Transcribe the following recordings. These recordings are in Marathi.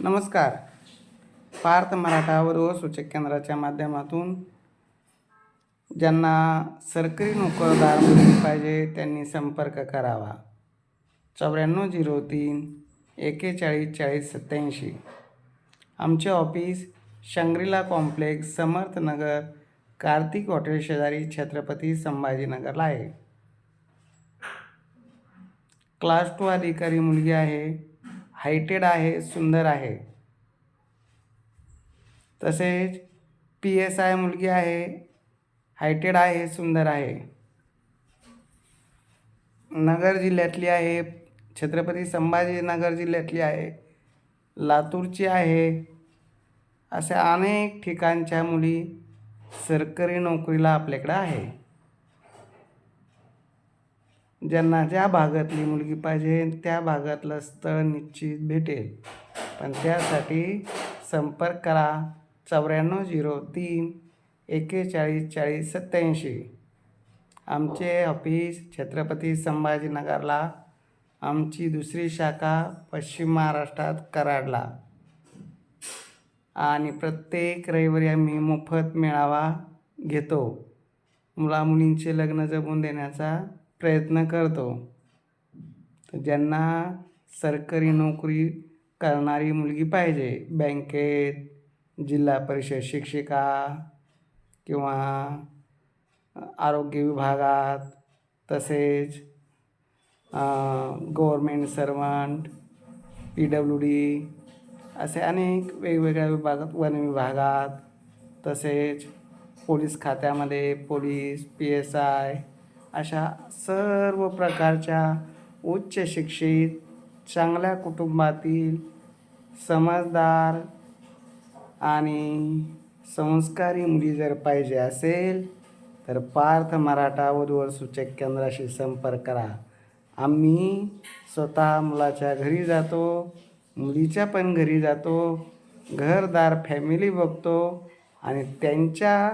नमस्कार. पार्थ मराठा व सूचक केंद्राच्या माध्यमातून ज्यांना सरकारी नोकरदार मुलगी पाहिजे त्यांनी संपर्क करावा. चौऱ्याण्णव झिरो तीन एकेचाळीस चाळीस सत्याऐंशी आमचे office Shangrila complex Samarthnagar Kartik hotel शेजारी छत्रपती संभाजीनगरला आहे. क्लास टू अधिकारी मुलगी आहे. हायटेड आहे सुंदर आहे. तसेच पी एस आय मुलगी आहे हायटेड आहे सुंदर आहे. नगर जिल्ह्यातली आहे छत्रपती संभाजीनगर जिल्ह्यातली आहे लातूरची आहे. अशा अनेक ठिकाणच्या मुली सरकारी नोकरीला आपल्याकडं आहे. ज्यांना ज्या भागातली मुलगी पाहिजे त्या भागातलं स्थळ निश्चित भेटेल. पण त्यासाठी संपर्क करा चौऱ्याण्णव झिरो तीन एकेचाळीस चाळीस सत्याऐंशी आमचे ऑफिस छत्रपती संभाजीनगरला. आमची दुसरी शाखा पश्चिम महाराष्ट्रात कराडला. आणि प्रत्येक रविवारी आम्ही मोफत मेळावा घेतो. मुलामुलींचे लग्न जमवून देण्याचा प्रयत्न करतो. तर ज्यांना सरकारी नोकरी करणारी मुलगी पाहिजे बँकेत जिल्हा परिषद शिक्षिका किंवा आरोग्य विभागात तसेच government servant P W D असे अनेक वेगवेगळ्या विभागात वन विभागात तसेच पोलीस खात्यामध्ये पोलीस पी एस आय अशा सर्व प्रकारच्या उच्च शिक्षित चांगल्या कुटुंबातील समजदार आणि संस्कारी मुली जर पाहिजे असेल तर पार्थ मराठा वधूवर सूचक केंद्राशी संपर्क करा. आम्ही स्वतः मुलाच्या घरी जातो मुलीच्या पण घरी जातो घरदार फॅमिली बघतो आणि त्यांच्या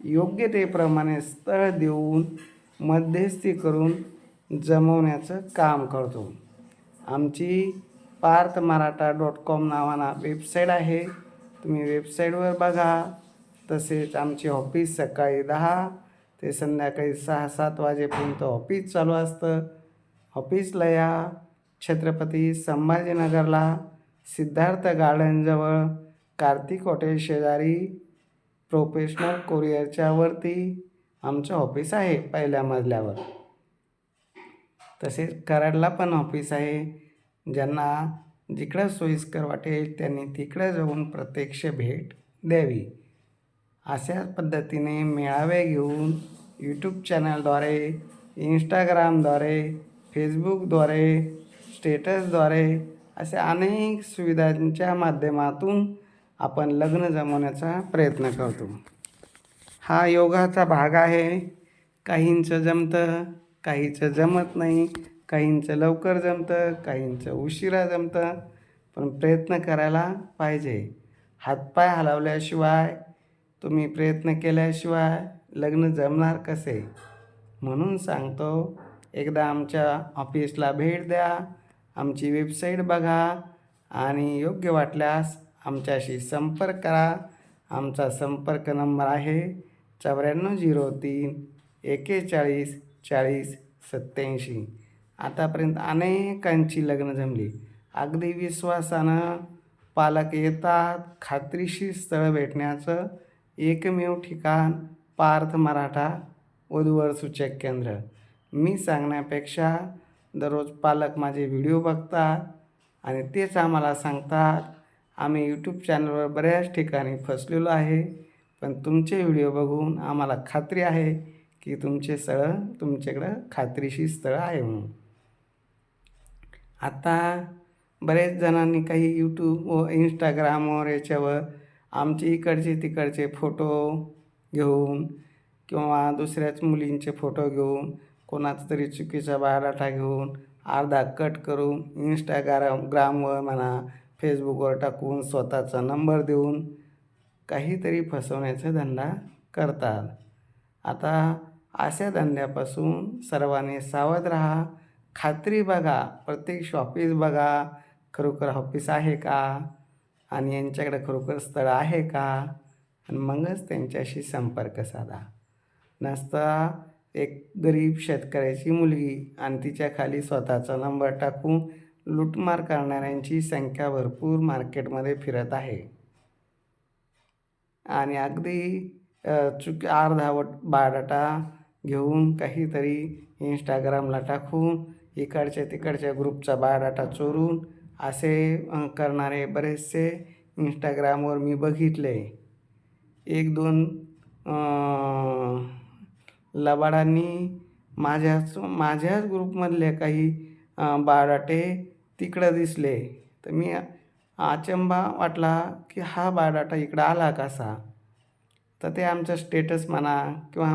योग्यतेप्रमाणे स्थळ देऊन मध्यस्थी करून जमवण्याचं काम करतो. आमची पार्थ मराठा डॉट कॉम नावाना वेबसाईट आहे. तुम्ही वेबसाईटवर बघा. तसेच आमची ऑफिस सकाळी दहा ते संध्याकाळी सहा सात वाजेपर्यंत ऑफिस चालू असतं. ऑफिसला या छत्रपती संभाजीनगरला सिद्धार्थ गार्डनजवळ कार्तिक हॉटेल शेजारी प्रोफेशनल कोरिअरच्या वरती आमचं ऑफिस आहे पहिल्या मजल्यावर. तसेच कराडला पण ऑफिस आहे. ज्यांना जिकडं सोयीस्कर वाटेल त्यांनी तिकडं जाऊन प्रत्यक्ष भेट द्यावी. अशाच पद्धतीने मेळावे घेऊन यूट्यूब चॅनलद्वारे इंस्टाग्रामद्वारे फेसबुकद्वारे स्टेटसद्वारे अशा अनेक सुविधांच्या माध्यमातून आपण लग्न जमवण्याचा प्रयत्न करतो. हा योगाचा भाग आहे. काहींचं जमतं काहीचं जमत नाही. काहींचं लवकर जमतं काहींचं उशिरा जमतं. पण प्रयत्न करायला पाहिजे. हातपाय हलवल्याशिवाय तुम्ही प्रयत्न केल्याशिवाय लग्न जमणार कसे? म्हणून सांगतो एकदा आमच्या ऑफिसला भेट द्या आमची वेबसाईट बघा आणि योग्य वाटल्यास आमच्याशी संपर्क करा. आमचा संपर्क नंबर आहे चौऱ्याण्णव झिरो तीन एकेचाळीस चाळीस सत्याऐंशी आतापर्यंत अनेकांची लग्न जमली. अगदी विश्वासानं पालक येतात खात्रीशीर स्थळ भेटण्याचं एकमेव ठिकाण पार्थ मराठा वधूवर सूचक केंद्र. मी सांगण्यापेक्षा दररोज पालक माझे व्हिडिओ बघतात आणि तेच आम्हाला सांगतात. आम्ही यूट्यूब चॅनलवर बऱ्याच ठिकाणी फसलेलो आहे. पण तुमचे व्हिडिओ बघून आम्हाला खात्री आहे की तुमचे स्थळं तुमच्याकडं खात्रीशी स्थळं आहे म्हणून. आता बरेच जणांनी काही यूट्यूब व इंस्टाग्रामवर याच्यावर आमचे इकडचे तिकडचे फोटो घेऊन किंवा दुसऱ्याच मुलींचे फोटो घेऊन कोणाचा तरी चुकीचा बायोडाटा घेऊन अर्धा कट करून इंस्टाग्राम ग्रामवर म्हणा फेसबुकवर टाकून स्वतःचा नंबर देऊन काहीतरी फसवण्याचा धंदा करतात. आता अशा धंद्यापासून सर्वांनी सावध राहा. खात्री बघा. प्रत्येक ऑफिस बघा. खरोखर ऑफिस आहे का? आणि यांच्याकडे खरोखर स्थळ आहे का? आणि मगच त्यांच्याशी संपर्क साधा. नसता एक गरीब शेतकऱ्याची मुलगी आणि तिच्या खाली स्वतःचा नंबर टाकून लूटमार करणाऱ्यांची संख्या भरपूर मार्केटमध्ये फिरत आहे. आणि अगदी चुक अर्धावट बायोडाटा घेऊन काहीतरी इंस्टाग्रामला टाकून इकडच्या तिकडच्या ग्रुपचा बायोडाटा चोरून असे करणारे बरेचसे इंस्टाग्रामवर मी बघितले. एक दोन लबाडांनी माझ्याच माझ्याच ग्रुपमधले काही बायोडाटे तिकडं दिसले. तर मी अचंबा वाटला की हा बायोडाटा इकडं आला कसा? तर ते आमचं स्टेटस म्हणा किंवा